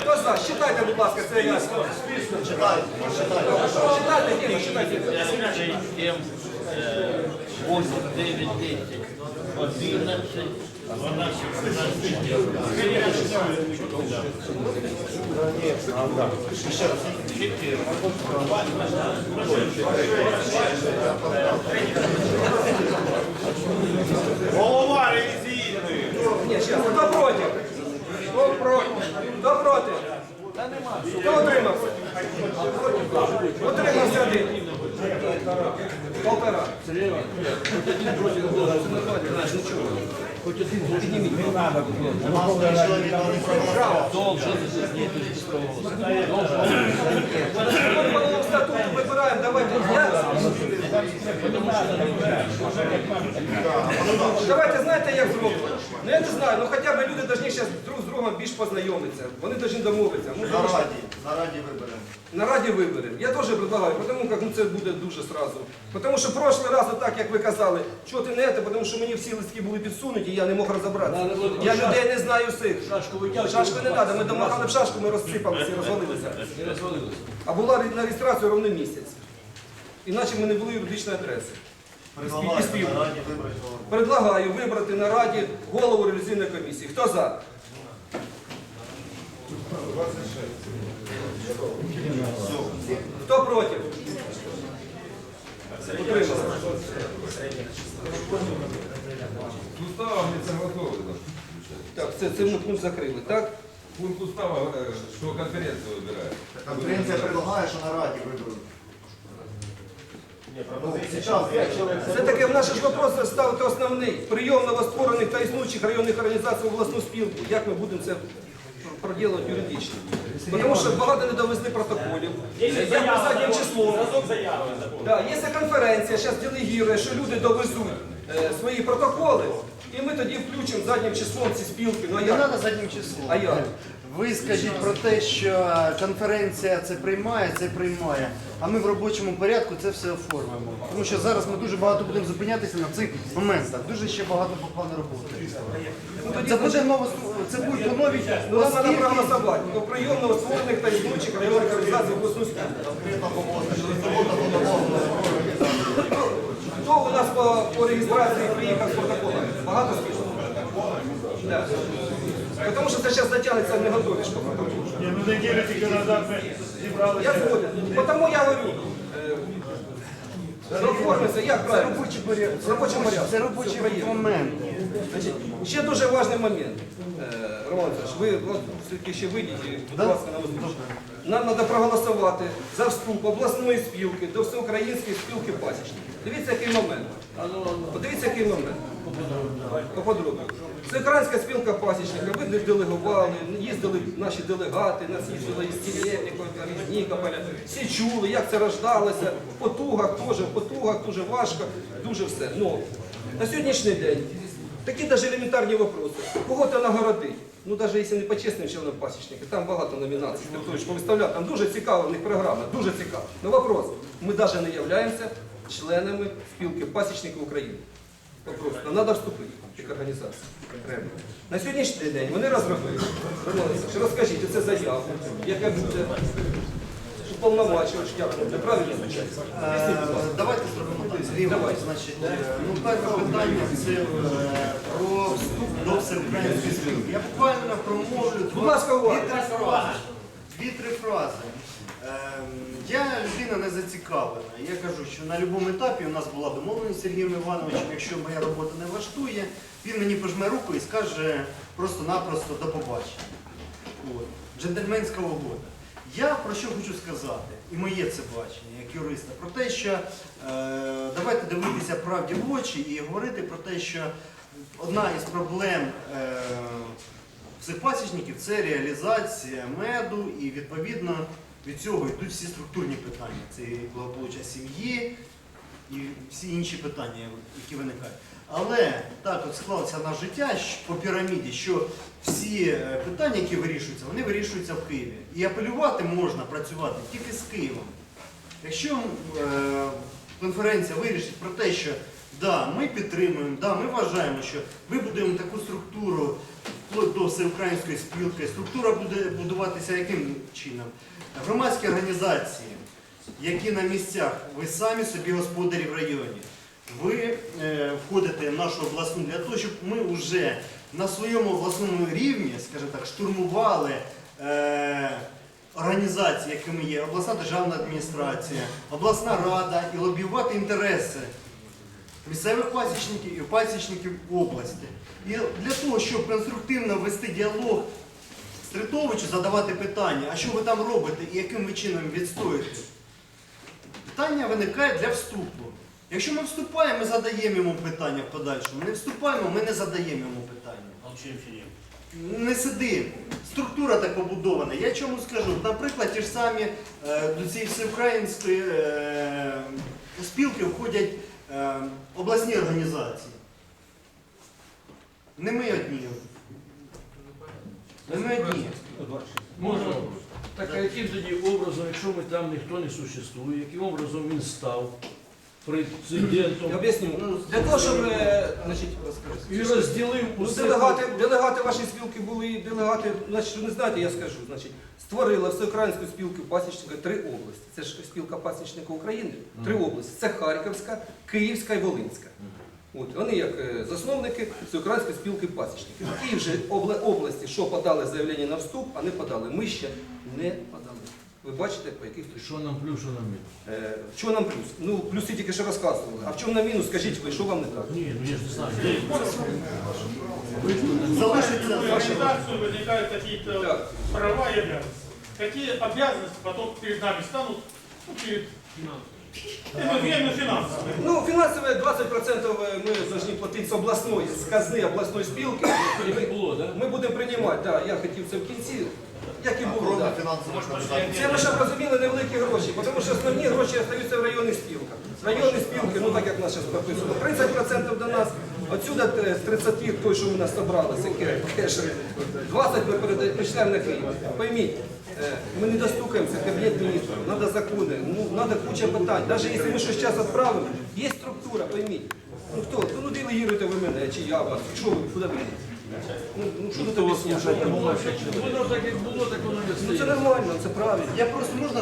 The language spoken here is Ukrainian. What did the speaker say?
Хто за? Считайте, будь ласка, це ясно. Читайте, Діма, читайте. 7, 8, 9, 10, 11, 12, 13, Голова ревізійної. Ні, ще раз. Хто проти? Хто утримався? Утримався один. Полтора. Ми по статуту вибираємо, давайте. Я- Давайте знаєте, як зробимо? Ну я не знаю, ну хоча б люди повинні зараз друг з другом більш познайомитися. Вони повинні домовитися. Ну, тому що- на раді виберемо. на раді виберемо. Я теж предлагаю, тому як ну, це буде дуже сразу. Тому що прошлий раз, так як ви казали, що ти не те, тому що мені всі листки були підсунуті, і я не мог розібратися. Я людей не знаю всіх. Шашку не треба, ми домагали в шашку, ми розсипалися і розвалилися. А була на реєстрацію ровно місяць. Іначе ми не були юридичної адреси. Предлагаю І спів. на раді вибрати голову. Предлагаю вибрати на раді голову ревізійної комісії. Хто за? Хто проти? Утримався. Устава не согласовано. Так, це, це ми пункт закрили, так? Пункт устава, э, что конференцию выбирает. Конференція предлагає, що на раді виберуть. Ну, сейчас, Це таке в наш ж вопрос ставити основний. Прийом новостворених та існуючих районних організацій в обласну спілку. Як ми будемо це проділувати юридично? Тому що багато не довезли протоколів. Я заднім числом. Да, є конференція, зараз делегірує, що люди довезуть е, свої протоколи, і ми тоді включимо заднім числом ці спілки. Ну а Не як? треба заднім числом. А як? Ви скажіть про те, що конференція це приймає, це приймає. А ми в робочому порядку це все оформимо. Тому що зараз ми дуже багато будемо зупинятися на цих моментах. Дуже ще багато по плану роботи. Це буде ново це будуть по новій Ну, нам треба проголосувати. До прийом новостворених та існуючих районних організацій обласну. Хто у нас по, по реєстрації приїхав з протоколами? Багато спішно? Тому що це зараз затягнеться, не готові. Ні, ну. Я згоден. Тому я говорю, е, оформиться, як Це правильно? робочий порядок. В. Це робочі моменти. Значить, ще дуже важливий момент. Е, Роман Федорович, ви все-таки ще вийдіть, будь ласка, на воздух. Нам треба проголосувати за вступ обласної спілки до всеукраїнської спілки пасічників. Дивіться, який момент. Подивіться, який момент. Поподробно. Це українська спілка пасічників, ви делегували, їздили наші делегати, нас їздили із Сілєвнікова, із Нікополя. Всі чули, як це рождалося, в потугах теж, в потугах дуже важко, дуже все. Ну, на сьогоднішній день такі навіть елементарні вопроси. Кого то нагородить? Ну, навіть якщо не почесним членом пасічника, там багато номінацій, Петрович повиставляв, там дуже цікава в них програма, дуже цікава. Ну вопрос, ми навіть не являємося членами спілки пасічників України. Вопрос, нам треба вступити як організація. Треба. На сьогоднішній день вони розробили. Розкажіть, це заяву, яка буде уповноважувач, як буде, правильно. Е, Давайте зробимо так. Значить, е, ну, перше питання це е, про вступ до всеукраїнської спілки. Я буквально промовлю Будь ласка, увага. дві-три фрази. Дві-три фрази. Ем, Я людина не зацікавлена. Я кажу, що на будь-якому етапі у нас була домовленість з Сергієм Івановичем, якщо моя робота не влаштує, він мені пожме руку і скаже просто-напросто до побачення. От. Джентльменська угода. Я про що хочу сказати, і моє це бачення як юриста, про те, що е, давайте дивитися правді в очі і говорити про те, що одна із проблем е, цих пасічників це реалізація меду, і відповідно від цього йдуть всі структурні питання. Це і благополуччя сім'ї і всі інші питання, які виникають. Але так от склалося наше життя по піраміді, що всі е, питання, які вирішуються, вони вирішуються в Києві. І апелювати можна працювати тільки з Києвом. Якщо е, конференція вирішить про те, що Да, ми підтримуємо, да, ми вважаємо, що вибудуємо таку структуру вплоть до всеукраїнської спілки. Структура буде будуватися яким чином? Громадські організації, які на місцях, ви самі собі господарі в районі. Ви е, входите в нашу обласну для того, щоб ми вже на своєму обласному рівні, скажімо так, штурмували е, організації, якими є обласна державна адміністрація, обласна рада і лобіювати інтереси місцевих пасічників і пасічників області. І для того, щоб конструктивно вести діалог з Тритовичем, задавати питання, а що ви там робите і яким ви чином відстоюєте, питання виникає для вступу. Якщо ми вступаємо, ми задаємо йому питання в подальшому. Не вступаємо, ми не задаємо йому питання. Молчим сидим. Не сидимо. Структура так побудована. Я чому скажу? Наприклад, ті ж самі е, до цієї всеукраїнської е, спілки входять е, обласні організації. Не ми одні. Не ми одні. Можна. Так а яким тоді образом, якщо ми там ніхто не существує, яким образом він став Я об'ясню. Для того, щоб е, значить, і розділив Ну, усе? делегати, делегати вашої спілки були, делегати, значить, що не знаєте, я скажу. Значить, створила всеукраїнську спілку пасічника три області. Це ж спілка пасічника України. Три області. Це Харківська, Київська і Волинська. От, вони як е, засновники всеукраїнської спілки пасічників. Ті вже обла- області, що подали заявлення на вступ, а не подали. Ми ще не подали. Ви бачите, по яких точках. Що нам плюс, що нам мінус? Е, в чому нам плюс? Ну, плюси тільки що розказували. А в чому нам мінус? Скажіть ви, що вам не так? Ні, ну я ж не знаю. Залишиться. организацию возникают какие-то Так. права и обязанности. Какие обязанности потом перед нами станут, ну, перед Это именно финансовые. Ну, фінансове 20% ми повинні платити з обласної, з казни обласної спілки. Як ми, було, так? ми будемо приймати, да, я хотів це в кінці, як і було. Кроме Да. Це ми щоб розуміли невеликі гроші, тому що основні гроші залишаються в районних спілках. Районні спілки, ну так як нас зараз прописано, 30% до нас, отсюда е, з 30 той, що у нас зібралося, кешери, 20 ми передаємо прийшли на Київ. Пойміть, е, ми не достукаємося кабінет міністрів, треба закони, ну, треба куча питань. Навіть якщо ми щось зараз відправимо, є структура, пойміть. Ну хто? Ну делегіруйте ви мене, чи я вас, що ви, куди ви? Ну, що до тут об'ясняти? Воно так як було, так воно не Ну це нормально, це правильно. Я просто можна